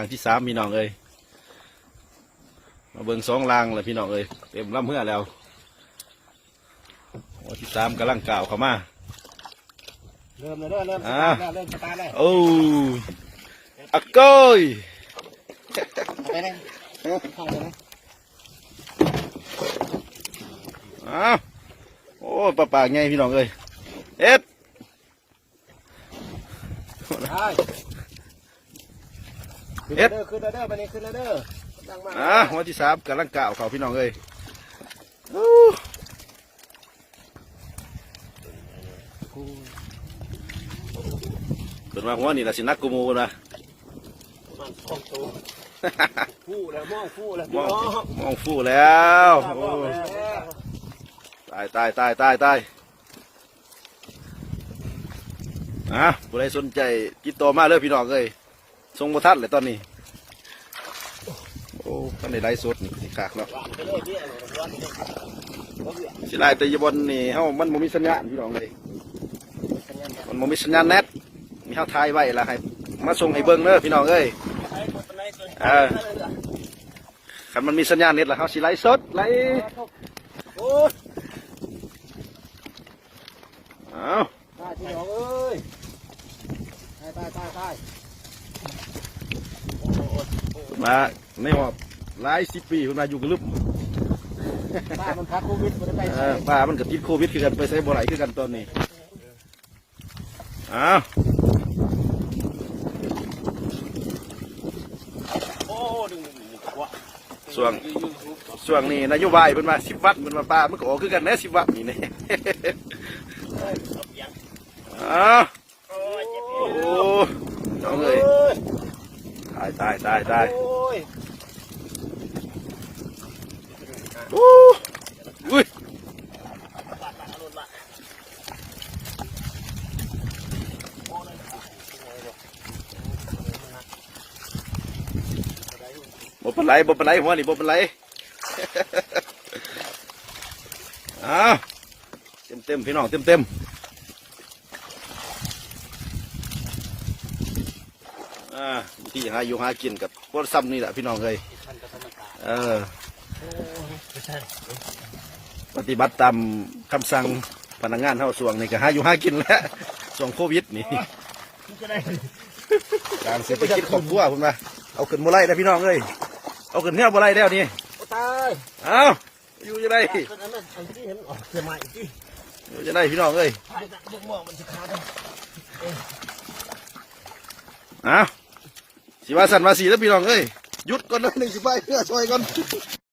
างที่สามพี่น้องเอ้ยมาเบิ่งสองลางเลยพี่น้องเอ้ยเต็มลำเพื่อแล้วหัวที่สามกำลังกล่าวเข้ามาเริ่มเลยเด้อเริ่มสอ่าตาร์ทแล้วเริ่มสตาร์ทแล้วโอ้อะก้อยไปเลยเข้าเลยนะอ้าวโอ้ปลาปากไงพี่น้องเอ้ยเอ็ด ได้ขึ้นแล้วเด้อขึ้นแล้วเด้อไปนี่ขึ้นแล้วเด้อดังมากอะหัวที่สามกำลังกล่าวเขาพี่น้องเอ้ยโอ้เกิดมาหัวนี่ละสินักกูมูนะมันสองตัวฟู่แล้วมองฟู่แล้วมองพี่น้องมองฟูแล้วมโอ้องแล้วตายตายตายตายตายอะผู้ใดสนใจติดต่อมาเลยพี่น้องเอ้ย ทรงประทัดเลยตอนนี้ โอ้ท่านในไลฟ์สดนี่ขากเนาะวางไปเลยพี่ร้อนเลยบ่เบื่อสิไลฟ์แต่ยบนนี่เฮ้ามันบ่มีสัญญาณพี่น้องเลยสันมมีสัญญาณเน็ตมีเฮ้าถ่ายไว้ละให้มาส่งให้เบิ่งเด้อพี่น้องเอ้ยไอ้คนไหนตัวเออคันมันมีสัญญาณเน็ตล้วเฮ้าสิไลฟ์สดไลฟ์โอ้ยเอาตายพี่น้องเอ้ยตายตายตายตายโอ้โหโอ้โห มาในหอบหลายสิบปีเพิ่นมาอยู่กับลึบตายมันพักโควิดมันได้ไปเอใช่อป้ามันก็ติดโควิดคือกันไปใส่บ่ไหลคือกันตอนนี้อ้าวโอ้ดึงดึงดึงวะส่วงส่วงนี้นโยบายเพิ่นมา10วัตต์เพิ่นมาป้ามันก็ออกคือกันแน่10วัตต์นี่แน่เอ้ยเอายังอ้าวโอ้ยเจ็บโอ้เอวน้องเอ้ยตายตายตายตายโอุ้ยบ่เป็นไรบ่เป็นไรหัวนี่บ่เป็นไรอ้าวเต็มเต็มพี่น้องเต็มเต็ม อ่าวิธีหาอยู่หากินกับพวกซ้ำนี่แหละพี่น้องเอ้ยท่านก็ธรรมดาเออโอ้ยไม่ใช่ปฏิบัติตามคำสั่งพนักงานเท่าส่วงนี่ก็หาอยู่หากินแล้วส่วงโควิดนี่ที่จะได้การเศรษฐกิจครอบครัวพุ่นมาเอาขึ้นบ่ไรแล้วพี่น้องเอ้ยเอาขึ้นเนี้ยบ่ไรแล้วนี่โอ้ตายเอาอยู่จะได้คนนั้นน่ะอันที่เห็นออกเสียใหม่ที่อยู่จะได้พี่น้องเอ้ยถ่ายจากเรื่องมองมันจะขาดเลยเอา สิว่าสันมาสีแล้วพี่น้องเอ้ยหยุดก่อนนะหนึ่งสิบใบเพื่อช่วยก่อน